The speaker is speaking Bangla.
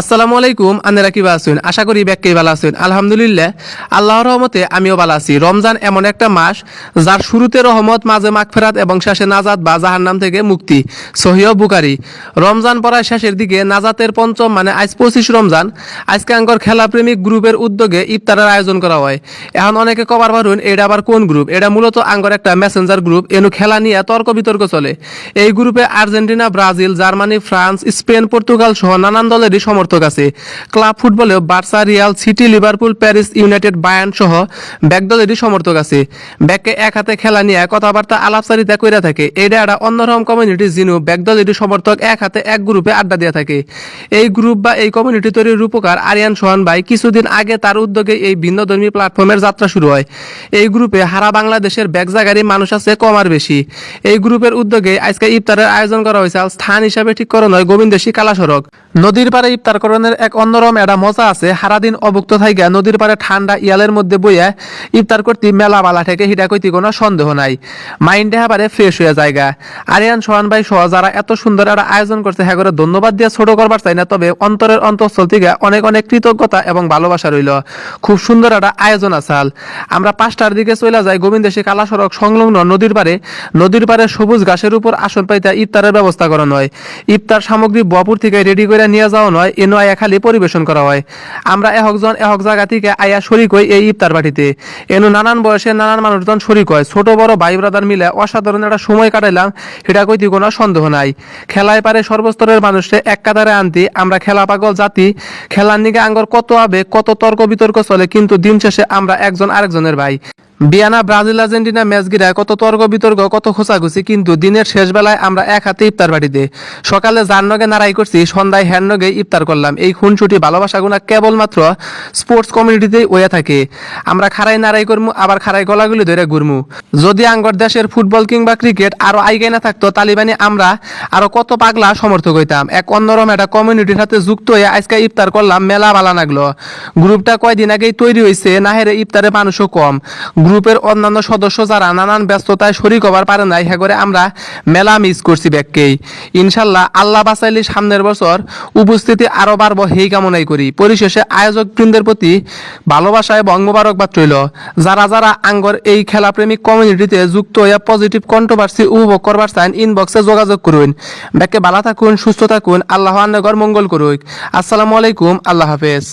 আসসালামু আলাইকুম আনেরা কি আছেন, আশা করি ব্যাককেই ভালো আছেন। আলহামদুলিল্লাহ, আল্লাহর রহমতে আমিও ভালো আছি। রমজান এমন একটা মাস, যার শুরুতে রহমত, মাঝে মাগফেরাত এবং শেষে নাজাত বা জাহান্নাম থেকে মুক্তি। সহিহ বুকারি রমজান পড়ায় শেষের দিকে নাজাতের পঞ্চম মানে আজ পঁচিশ রমজান, আজকে আঙ্কর খেলাপ্রেমিক গ্রুপের উদ্যোগে ইফতারের আয়োজন করা হয়। এখন অনেকে কবার পারুন এটা আবার কোন গ্রুপ? এটা মূলত আঙ্গর একটা মেসেঞ্জার গ্রুপ, এনু খেলা নিয়ে তর্ক বিতর্ক চলে। এই গ্রুপে Argentina, Brazil, Germany, France, Spain, Portugal সহ নানান দলেরই সমর্থক আছে। Club ফুটবলেও Barca, Real, City, Liverpool, Paris, United Bayern সহ ব্যাক দলেরই সমর্থক আছে। ব্যাককে এক হাতে খেলা নিয়ে কথাবার্তা আলাপচারিতা কইরা থাকে। এটা একটা অন্যরকম কমিউনিটি জিনু ব্যাক দলেরই সমর্থক এক হাতে এক গ্রুপে আড্ডা দিয়ে থাকে। এই গ্রুপ বা এই কমিউনিটি তৈরির রূপকার আরিয়ান সোহান ভাই কিছুদিন আগে তার উদ্যোগে এই ভিন্নধর্মী প্ল্যাটফর্মের যাত্রা শুরু হয়। এই গ্রুপে হারা বাংলাদেশের ব্যাগ জায়গারই মানুষ আছে কম আর বেশি। এই গ্রুপের উদ্যোগে আজকে ইফতারের আয়োজন করা হয়েছে স্থান হিসাবে ঠিক করা নয় গোবিন্দেশী কালা সড়ক। নদীর পাড়ে ইফতার করণের এক অন্যরম একটা মজা আছে। সারাদিন অভুক্ত থাইকা নদীর পাড়ে ঠান্ডা ইয়ালের মধ্যে বইয়া ইফতার করতে মেলা বালা থেকে হিটা কইতে কোনো সন্দেহ নাই। মাইন্ডে হাবারে ফ্রেশ হয়ে জায়গা আরিয়ান, সোহান ভাই সহ যারা এত সুন্দর একটা আয়োজন করছে হ্যাঁ করে ধন্যবাদ দিয়ে ছোট করবার চাই না, তবে অন্তরের অন্তঃস্থল থেকে অনেক অনেক কৃতজ্ঞতা এবং ভালোবাসা রইল। খুব সুন্দর একটা আয়োজন আসাল আমরা পাঁচটার দিকে চলে যাই গোবিন্দেশী কালা সড়ক সংলগ্ন নদীর পারে নদীর পারে সবুজ ঘাসের উপর আসন পাইতে ইফতারের ব্যবস্থা করা নয়। ইফতার সামগ্রী বপুর থেকে রেডি করে নিয়ে যাওয়া নয়, এ নয় খালি পরিবেশন করা হয়। আমরা একজন এক জায়গা থেকে আয়া শরিক হই এই ইফতার বাটিতে। এনু নানান বয়সে নানান মানুষজন শরিক হয়। ছোট, বড় ভাই ব্রাদার মিলে অসাধারণ একটা সময় কাটাইলাম, সেটা কইতে কোনো সন্দেহ নাই। খেলায় পারে সর্বস্তরের মানুষকে এক কাতারে আনতে, আমরা খেলা পাগল জাতি, খেলার নিগে আঙ্গর কত আবেগ, কত তর্ক বিতর্ক চলে, কিন্তু দিন শেষে আমরা একজন আরেকজনের ভাই। বিয়ানা, ব্রাজিল, আর্জেন্টিনা ম্যাচ গিরায় কত তর্ক বিতর্ক, কত খোঁচাখুচি, কিন্তু দিনের শেষ বেলায় আমরা এক হাতে ইফতার বাড়িতে সকালে যার নগে নাড়াই করছি, সন্ধ্যায় হ্যান নগে ইফতার করলাম। এই খুনছুটি ভালোবাসাগুনা কেবলমাত্র স্পোর্টস কমিউনিটিতেই ওয়ে থাকে। আমরা খারাই নাড়াই করমু, আবার খারাই গলাগুলি ধরে ঘুরমু। যদি আঙ্গর দেশের ফুটবল কিংবা ক্রিকেট আরও আইগাই না থাকতো, তালিবানি আমরা আরও কত পাগলা সমর্থক হইতাম। এক অন্যরম একটা কমিউনিটির সাথে যুক্ত হয়ে আজকে ইফতার করলাম, মেলা বালা লাগল গ্রুপটা কয়দিন আগেই তৈরি হয়েছে নাহেরে ইফতারে মানুষও কম। গ্রুপের অন্যান্য সদস্য যারা নানান ব্যস্ততায় শরিক হবার পারে নাই হ্যাঁ করে আমরা মেলা মিস করছি ব্যাগকেই। ইনশাল্লাহ আল্লাহ বাসাইলি সামনের বছর উপস্থিতি আরও বাড়বো সেই কামনাই করি। পরিশেষে আয়োজক বৃন্দের প্রতি ভালোবাসায় এবং মোবারকবাদ রইল। যারা যারা আঙ্গর এই খেলাপ্রেমিক কমিউনিটিতে যুক্ত হইয়া পজিটিভ কন্ট্রোভার্সি উপভোগ করবার চান ইনবক্সে যোগাযোগ করুন। ব্যাগকে ভালো থাকুন, সুস্থ থাকুন, আল্লাহ আন্নগর মঙ্গল করুক। আসসালামু আলাইকুম, আল্লাহ হাফেজ।